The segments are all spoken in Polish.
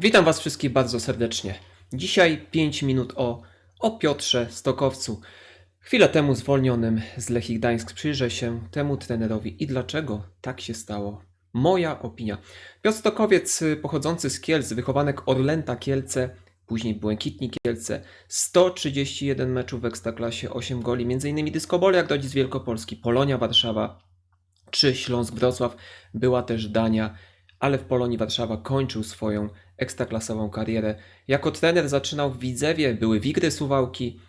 Witam Was wszystkich bardzo serdecznie. Dzisiaj 5 minut o, o Piotrze Stokowcu. Chwilę temu zwolnionym z Lechii Gdańsk przyjrzę się temu trenerowi i dlaczego tak się stało. Moja opinia. Piotr Stokowiec, y, pochodzący z Kielc, wychowanek Orlęta Kielce, później Błękitni Kielce, 131 meczów w Ekstraklasie, 8 goli, m.in. Dyskobol jak rodzi z Wielkopolski, Polonia Warszawa czy Śląsk Wrocław, była też Dania, ale w Polonii Warszawa kończył swoją ekstraklasową karierę. Jako trener zaczynał w Widzewie, były Wigry Suwałki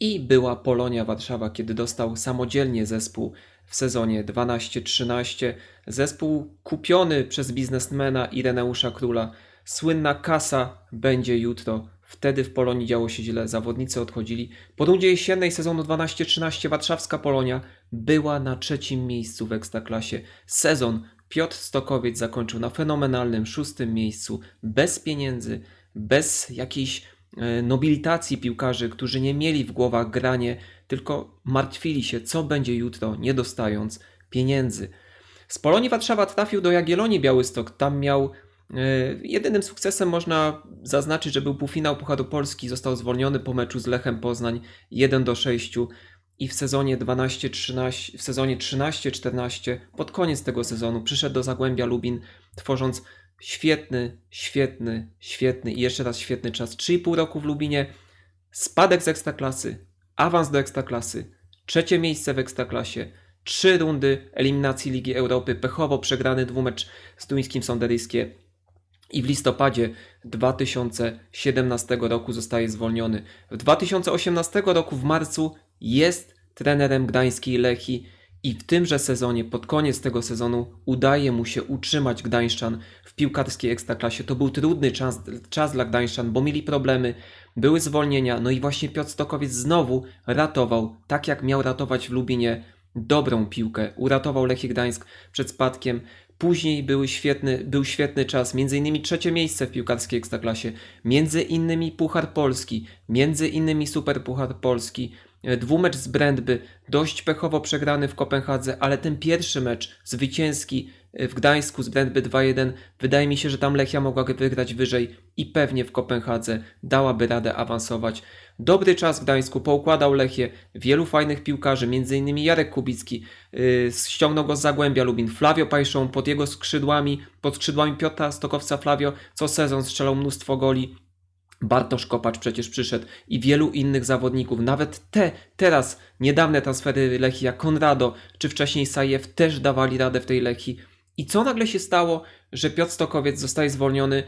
i była Polonia Warszawa, kiedy dostał samodzielnie zespół w sezonie 12-13. Zespół kupiony przez biznesmena Ireneusza Króla. Słynna kasa będzie jutro. Wtedy w Polonii działo się źle, zawodnicy odchodzili. Po rundzie jesiennej sezonu 12-13 warszawska Polonia była na trzecim miejscu w Ekstraklasie. Sezon Piotr Stokowiec zakończył na fenomenalnym szóstym miejscu, bez pieniędzy, bez jakiejś e, nobilitacji piłkarzy, którzy nie mieli w głowach granie, tylko martwili się, co będzie jutro, nie dostając pieniędzy. Z Polonii Warszawa trafił do Jagiellonii Białystok. Tam miał e, jedynym sukcesem można zaznaczyć, że był półfinał Pucharu Polski. Został zwolniony po meczu z Lechem Poznań 1 do 6 i w sezonie 12-13, w sezonie 13-14, pod koniec tego sezonu przyszedł do Zagłębia Lubin, tworząc świetny, świetny, świetny i jeszcze raz świetny czas. 3,5 roku w Lubinie, spadek z Ekstraklasy, awans do Ekstraklasy, trzecie miejsce w Ekstraklasie, trzy rundy eliminacji Ligi Europy, pechowo przegrany dwumecz z duńskim Sonderyskie i w listopadzie 2017 roku zostaje zwolniony. W 2018 roku w marcu jest trenerem gdańskiej Lechi i w tymże sezonie, pod koniec tego sezonu, udaje mu się utrzymać Gdańszczan w piłkarskiej ekstraklasie. To był trudny czas, czas dla Gdańszczan, bo mieli problemy, były zwolnienia, no i właśnie Piotr Stokowiec znowu ratował, tak jak miał ratować w Lubinie, dobrą piłkę. Uratował Lechii Gdańsk przed spadkiem. Później były świetny, był świetny czas, między innymi trzecie miejsce w piłkarskiej ekstraklasie, między innymi Puchar Polski, między innymi Super Puchar Polski, e, dwumecz z Brędby, dość pechowo przegrany w Kopenhadze, ale ten pierwszy mecz zwycięski w Gdańsku z Brędby 2-1, wydaje mi się, że tam Lechia mogła wygrać wyżej i pewnie w Kopenhadze dałaby radę awansować. Dobry czas w Gdańsku, poukładał Lechię, wielu fajnych piłkarzy, m.in. Jarek Kubicki, yy, ściągnął go z Zagłębia Lubin, Flavio Pajszą pod jego skrzydłami, pod skrzydłami Piotra Stokowca Flavio, co sezon strzelał mnóstwo goli. Bartosz Kopacz przecież przyszedł i wielu innych zawodników, nawet te teraz niedawne transfery Lechii jak Konrado czy wcześniej Sajew też dawali radę w tej Lechii. I co nagle się stało, że Piotr Stokowiec zostaje zwolniony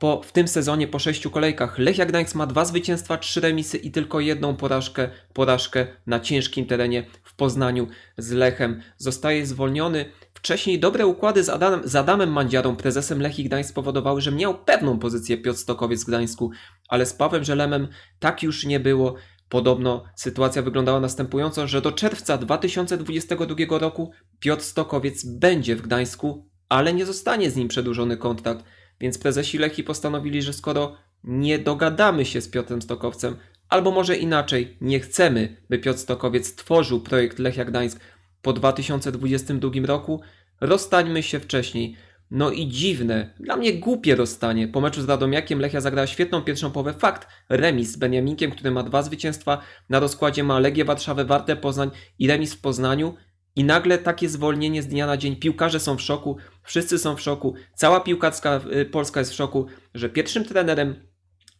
po, w tym sezonie po sześciu kolejkach. Lechia Gdańsk ma dwa zwycięstwa, trzy remisy i tylko jedną porażkę, porażkę na ciężkim terenie w Poznaniu z Lechem. Zostaje zwolniony. Wcześniej dobre układy z Adamem, z Adamem Mandziarą, prezesem Lechii Gdańsk spowodowały, że miał pewną pozycję Piotr Stokowiec w Gdańsku, ale z Pawłem Żelemem tak już nie było. Podobno sytuacja wyglądała następująco, że do czerwca 2022 roku Piotr Stokowiec będzie w Gdańsku, ale nie zostanie z nim przedłużony kontrakt. Więc prezesi Lechii postanowili, że skoro nie dogadamy się z Piotrem Stokowcem, albo może inaczej, nie chcemy, by Piotr Stokowiec tworzył projekt Lechia Gdańsk po 2022 roku, rozstańmy się wcześniej. No i dziwne, dla mnie głupie rozstanie. Po meczu z Radomiakiem Lechia zagrała świetną pierwszą połowę. Fakt, remis z Beniaminkiem, który ma dwa zwycięstwa. Na rozkładzie ma Legię Warszawę, Wartę Poznań i remis w Poznaniu. I nagle takie zwolnienie z dnia na dzień. Piłkarze są w szoku, wszyscy są w szoku, cała piłkarska y, Polska jest w szoku, że pierwszym trenerem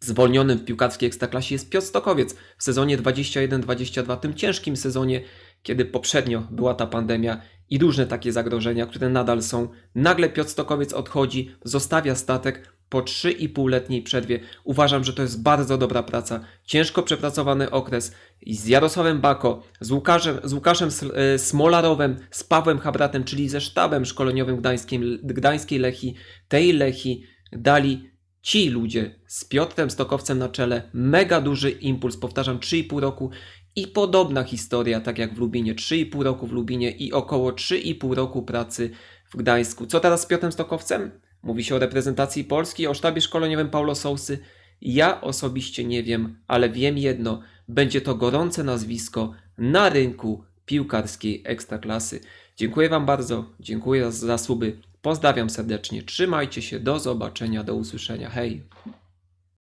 zwolnionym w piłkarskiej ekstraklasie jest Piotr Stokowiec w sezonie 21-22, tym ciężkim sezonie, kiedy poprzednio była ta pandemia i różne takie zagrożenia, które nadal są. Nagle Piotr Stokowiec odchodzi, zostawia statek po 3,5-letniej przerwie. Uważam, że to jest bardzo dobra praca, ciężko przepracowany okres. I z Jarosławem Bako, z Łukaszem, z Łukaszem e, Smolarowem, z Pawłem Habratem, czyli ze sztabem szkoleniowym gdańskim, gdańskiej Lechii, tej Lechii dali ci ludzie z Piotrem Stokowcem na czele. Mega duży impuls, powtarzam 3,5 roku i podobna historia, tak jak w Lubinie, 3,5 roku w Lubinie i około 3,5 roku pracy w Gdańsku. Co teraz z Piotrem Stokowcem? Mówi się o reprezentacji Polski, o sztabie szkoleniowym Paulo Sousy. Ja osobiście nie wiem, ale wiem jedno, będzie to gorące nazwisko na rynku piłkarskiej ekstraklasy. Dziękuję Wam bardzo, dziękuję za, suby. Pozdrawiam serdecznie, trzymajcie się, do zobaczenia, do usłyszenia. Hej!